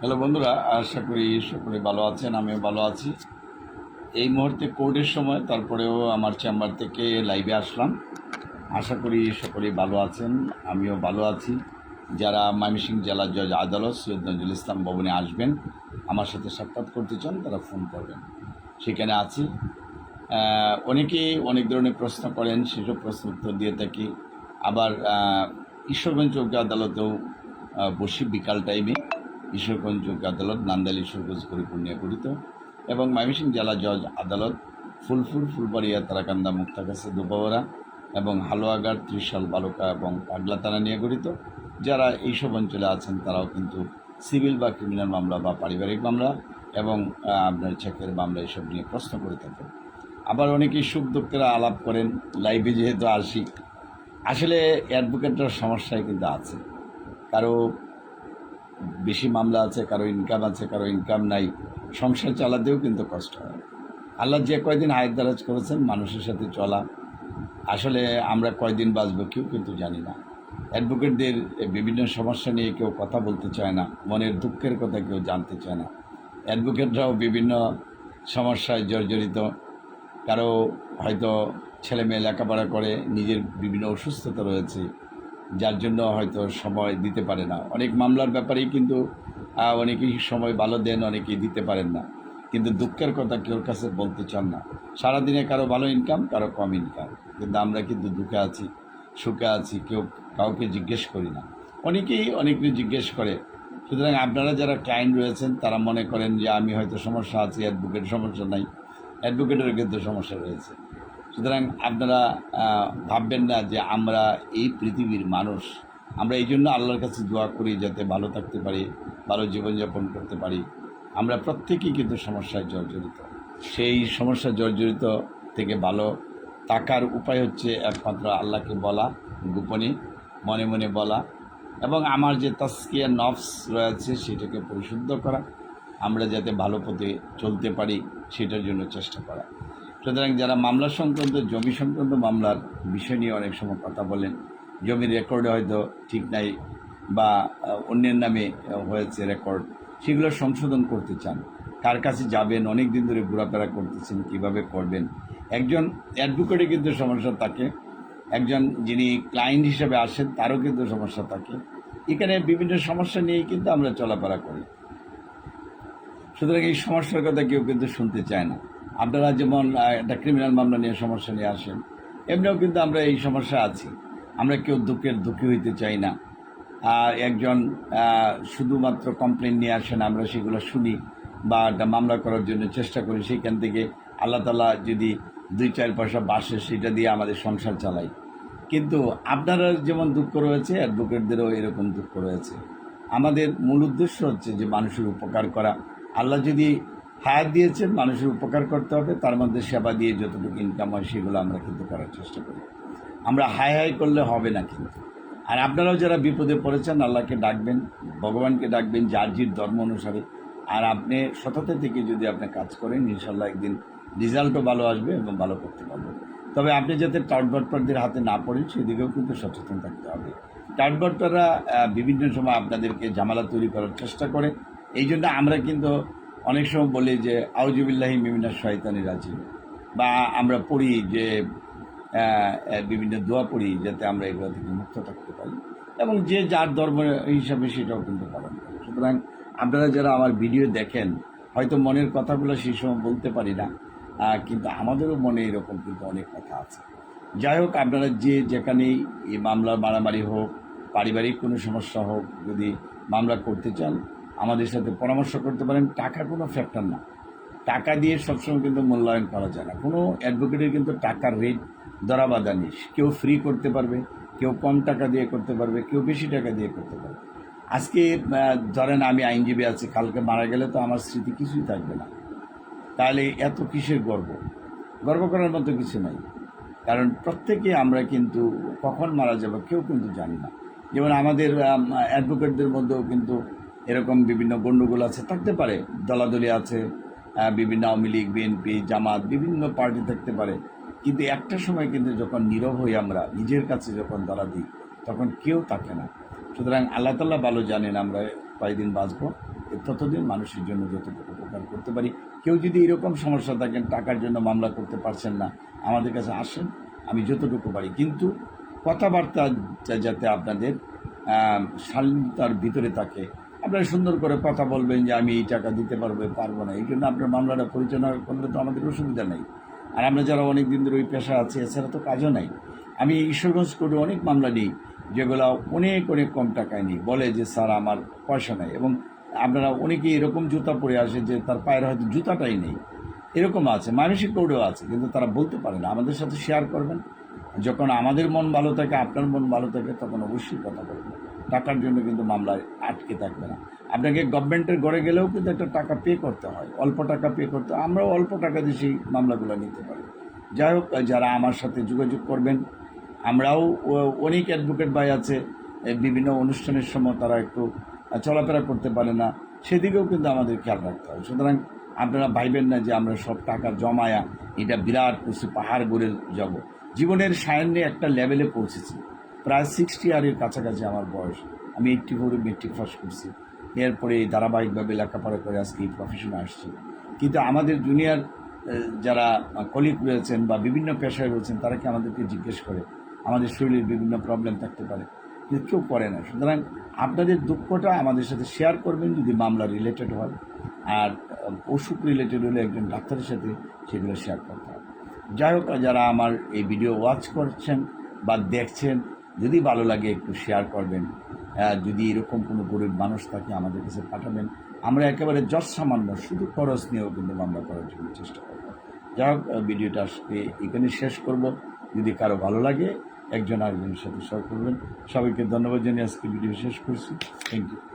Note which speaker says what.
Speaker 1: Hello বন্ধুরা, আশা করি সকলে ভালো আছেন, আমিও ভালো আছি। এই মুহূর্তে কোর্টের সময়, তারপরেও আমার চেম্বার থেকে লাইভে আসলাম। আশা করি সকলেই ভালো আছেন, আমিও ভালো আছি। যারা ময়মনসিংহ জেলা জজ আদালত, সৈয়দ নজরুল ইসলাম ভবনে আসবেন, আমার সাথে সাক্ষাৎ করতে চান, তারা ফোন করবেন। সেখানে আছি। অনেকেই অনেক ধরনের প্রশ্ন করেন, সেসব প্রশ্ন উত্তর দিয়ে থাকি। আবার ঈশ্বরগঞ্জ চৌক আদালতেও বসি বিকাল টাইমে ঈশ্বরগঞ্জ চৌক আদালত নান্দাইল ঈশ্বরগঞ্জ গরিপুর নিয়ে গঠিত এবং ময়মনসিংহ জেলা জজ আদালত ফুলফুল ফুলবাড়িয়া, তারাকান্দা, মুক্তাগাছা, দুপাওয়ারা এবং হালুয়াঘাট, ত্রিশাল, বালুকা এবং পাগলা থানা নিয়ে গঠিত। যারা এইসব অঞ্চলে আছেন, তারাও কিন্তু সিভিল বা ক্রিমিনাল মামলা বা পারিবারিক মামলা এবং আপনার চেকের মামলা এসব নিয়ে প্রশ্ন করে থাকেন। আবার অনেকেই সুখ দুঃখেরা আলাপ করেন, লাইভে যেহেতু আসি। আসলে অ্যাডভোকেটের সমস্যায় কিন্তু আছে কারও বেশি মামলা আছে, কারও ইনকাম আছে, কারও ইনকাম নাই। সংসার চালাতেও কিন্তু কষ্ট হয়। আল্লাহ যে কয়দিন আয়ের দারাজ করেছেন, মানুষের সাথে চলা। আসলে আমরা কয়দিন বাঁচবো কেউ কিন্তু জানি না। অ্যাডভোকেটদের বিভিন্ন সমস্যা নিয়ে কেউ কথা বলতে চায় না, মনের দুঃখের কথা কেউ জানতে চায় না। অ্যাডভোকেটরাও বিভিন্ন সমস্যায় জর্জরিত। কারও হয়তো ছেলে মেয়ে লেখাপড়া করে, নিজের বিভিন্ন অসুস্থতা রয়েছে। যার জন্য হয়তো সময় দিতে পারে না। অনেক মামলার ব্যাপারেই কিন্তু অনেকেই সময় ভালো দেন, অনেকেই দিতে পারেন না। কিন্তু দুঃখের কথা কেউর কাছে বলতে চান না। সারাদিনে কারও ভালো ইনকাম কারও কম ইনকাম কিন্তু আমরা কিন্তু দুঃখে আছি, সুখে আছি, কেউ কাউকে জিজ্ঞেস করি না। অনেকেই অনেকে জিজ্ঞেস করে। সুতরাং আপনারা যারা ক্লায়েন্ট রয়েছেন, তারা মনে করেন যে আমি হয়তো সমস্যা আছি অ্যাডভোকেট সমস্যা নাই। অ্যাডভোকেটের কিন্তু সমস্যা রয়েছে। সুতরাং আপনারা ভাববেন না যে আমরা এই পৃথিবীর মানুষ। আমরা এই জন্য আল্লাহর কাছে দোয়া করি যাতে ভালো থাকতে পারি, ভালো জীবনযাপন করতে পারি। আমরা প্রত্যেকেই কিন্তু সমস্যায় জর্জরিত। সেই সমস্যা জর্জরিত থেকে ভালো তাকার উপায় হচ্ছে একমাত্র আল্লাহকে বলা, গোপনে, মনে মনে বলা এবং আমার যে তাস্কিয়া নফস রয়েছে সেটাকে পরিশুদ্ধ করা। আমরা যাতে ভালো পথে চলতে পারি, সেটার জন্য চেষ্টা করা। সুতরাং যারা মামলা সংক্রান্ত, জমি সংক্রান্ত মামলার বিষয় নিয়ে অনেক সময় কথা বলেন জমির রেকর্ডে হয়তো ঠিক নাই বা অন্যের নামে হয়েছে রেকর্ড সেগুলো সংশোধন করতে চান। কার কাছে যাবেন অনেক দিন ধরে ঘোরাফেরা করতেছেন, কীভাবে করবেন? একজন অ্যাডভোকেটে কিন্তু সমস্যা থাকে। একজন যিনি ক্লায়েন্ট হিসেবে আসেন, তারও কিন্তু সমস্যা থাকে। এখানে বিভিন্ন সমস্যা নিয়েই কিন্তু আমরা চলাফেরা করি। সুতরাং এই সমস্যার কথা কেউ কিন্তু শুনতে চায় না। আপনারা যেমন একটা ক্রিমিনাল মামলা নিয়ে সমস্যা নিয়ে আসেন। এমনিও কিন্তু আমরা এই সমস্যা আছি। আমরা কেউ দুঃখের দুঃখী হইতে চাই না। আর একজন শুধুমাত্র কমপ্লেন নিয়ে আসেন, আমরা সেগুলো শুনি বা একটা মামলা করার জন্য চেষ্টা করি, সেখান থেকে আল্লাহ তালা যদি দুই চার পয়সা বাসে সেটা দিয়ে আমাদের সংসার চালাই কিন্তু আপনারা যেমন দুঃখ রয়েছে, অ্যাডভোকেটদেরও এরকম দুঃখ রয়েছে। আমাদের মূল উদ্দেশ্য হচ্ছে যে মানুষের উপকার করা। আল্লাহ যদি হায়াত দিয়েছেন, মানুষের উপকার করতে হবে, তার মধ্যে সেবা দিয়ে যতটুকু ইনকাম হয় সেগুলো আমরা কিন্তু করার চেষ্টা করি। আমরা হাই হাই করলে হবে না কিন্তু। আর আপনারাও যারা বিপদে পড়েছেন, আল্লাহকে ডাকবেন, ভগবানকে ডাকবেন, যার জির ধর্ম অনুসারে। আর আপনি সততা থেকে যদি আপনি কাজ করেন, ইনশাল্লাহ একদিন রেজাল্টও ভালো আসবে এবং ভালো করতে পারবেন তবে আপনি যাতে টাউটবটপারদের হাতে না পড়েন, সেদিকেও কিন্তু সচেতন থাকতে হবে। টাউটবটপাররা বিভিন্ন সময় আপনাদেরকে ঝামেলা তৈরি করার চেষ্টা করে। এই জন্য আমরা কিন্তু অনেক সময় বলি যে আউজুবিল্লাহি মিমিনা শয়তানি রাজি বা আমরা পড়ি যে বিভিন্ন দোয়া পড়ি যাতে আমরা এগুলো থেকে মুক্ত থাকতে পারি। এবং যে যার ধর্ম হিসাবে সেটাও কিন্তু পালন করে। সুতরাং আপনারা যারা আমার ভিডিও দেখেন, হয়তো মনের কথাগুলো সেই সময় বলতে পারি না কিন্তু আমাদেরও মনে এরকম কিন্তু অনেক কথা আছে। যাই হোক, আপনারা যে যেখানেই এই মামলা মারামারি হোক, পারিবারিক কোনো সমস্যা হোক, যদি মামলা করতে চান আমাদের সাথে পরামর্শ করতে পারেন টাকা কোনো ফ্যাক্টর না। টাকা দিয়ে সবসময় কিন্তু মূল্যায়ন করা যায় না। কোনো অ্যাডভোকেটের কিন্তু টাকার রেট দরাবাধা নেই। কেউ ফ্রি করতে পারবে, কেউ কম টাকা দিয়ে করতে পারবে, কেউ বেশি টাকা দিয়ে করতে পারবে। আজকে ধরেন আমি আইনজীবী আছি, কালকে মারা গেলে তো আমার স্মৃতি কিছুই থাকবে না। তাহলে এত কিসের গর্ব? গর্ব করার মতো কিছু নাই। কারণ প্রত্যেকে আমরা কিন্তু কখন মারা যাব কেউ কিন্তু জানি না। যেমন আমাদের অ্যাডভোকেটদের মধ্যেও কিন্তু এরকম বিভিন্ন গণ্ডগোল আছে, থাকতে পারে। দলাদলি আছে বিভিন্ন আওয়ামী লীগ, বিএনপি, জামাত, বিভিন্ন পার্টি থাকতে পারে। কিন্তু একটা সময় কিন্তু যখন নীরব হই আমরা, নিজের কাছে যখন ধরা দিই, তখন কেউ থাকে না। সুতরাং আল্লাহ তাল্লাহ ভালো জানেন আমরা কয়েকদিন বাঁচবো ততদিন মানুষের জন্য যতটুকু উপকার করতে পারি। কেউ যদি এরকম সমস্যা থাকেন, টাকার জন্য মামলা করতে পারছেন না, আমাদের কাছে আসেন, আমি যতটুকু পারি। কিন্তু কথাবার্তা যাতে আপনাদের শালীনতার ভিতরে থাকে আপনারা সুন্দর করে কথা বলবেন যে আমি এই টাকা দিতে পারব পারব না। এই জন্য আপনার মামলাটা পরিচালনা করলে তো আমাদের অসুবিধা নেই। আর আমরা যারা অনেক দিন ধরে ওই পেশা আছে, এছাড়া তো কাজও নাই। আমি ঈশ্বরগঞ্জ কোর্টে অনেক মামলা নিই, যেগুলো অনেক অনেক কম টাকায় নিই। বলে যে, স্যার, আমার পয়সা নেই। এবং আপনারা অনেকেই এরকম জুতা পরে আসে যে, তার পায়ের হয়তো জুতাটাই নেই। এরকম আছে, মানসিক কোর্টেও আছে, কিন্তু তারা বলতে পারে না। আমাদের সাথে শেয়ার করবেন। যখন আমাদের মন ভালো থাকে, আপনার মন ভালো থাকে, তখন অবশ্যই কথা বলবেন। টাকার জন্য কিন্তু মামলায় আটকে থাকবে না। আপনাকে গভর্নমেন্টের ঘরে গেলেও কিন্তু একটা টাকা পে করতে হয়। অল্প টাকা পে করতে। আমরাও অল্প টাকা দিয়ে সেই মামলাগুলো নিতে পারি। যাই হোক, যারা আমার সাথে যোগাযোগ করবেন, আমরাও অনেক অ্যাডভোকেট ভাই আছে বিভিন্ন অনুষ্ঠানের সময় তারা একটু চলাফেরা করতে পারে না, সেদিকেও কিন্তু আমাদের খেয়াল রাখতে হয় সুতরাং আপনারা ভাইবেন না যে আমরা সব টাকা জমায়া, এটা বিরাট কিছু পাহাড় গড়ে যাব। জীবনের সায়নে একটা লেভেলে পৌঁছেছি। প্রায় সিক্সটি ইয়ারের কাছাকাছি আমার বয়স। আমি এইটটি ফোরে মেট্রিক পাস করছি। এরপরে ধারাবাহিকভাবে লেখাপড়া করে আজকে এই প্রফেশনে আসছি। কিন্তু আমাদের জুনিয়র যারা কলিগ রয়েছেন বা বিভিন্ন পেশায় রয়েছেন, তারা কি আমাদেরকে জিজ্ঞেস করে? আমাদের শরীরের বিভিন্ন প্রবলেম থাকতে পারে। কিন্তু কেউ করে না। সুতরাং আপনাদের দুঃখটা আমাদের সাথে শেয়ার করবেন যদি মামলা রিলেটেড হয়। আর অসুখ রিলেটেড হলে একজন ডাক্তারের সাথে সেগুলো শেয়ার করতে হবে। যাই হোক, যারা আমার এই ভিডিও ওয়াচ করছেন বা দেখছেন যদি ভালো লাগে একটু শেয়ার করবেন যদি এরকম কোনো গরিব মানুষ থাকে আমাদের কাছে পাঠাবেন, আমরা একেবারে যশ সামান্য, শুধু খরচ নিয়েও কিন্তু মামলা করার জন্য চেষ্টা করব। যাই হোক ভিডিওটা আসতে এখানে শেষ করব। যদি কারও ভালো লাগে, একজন আরেকজনের সাথে শেয়ার করবেন। সবাইকে ধন্যবাদ জানিয়ে আজকে ভিডিও শেষ করছি। Thank you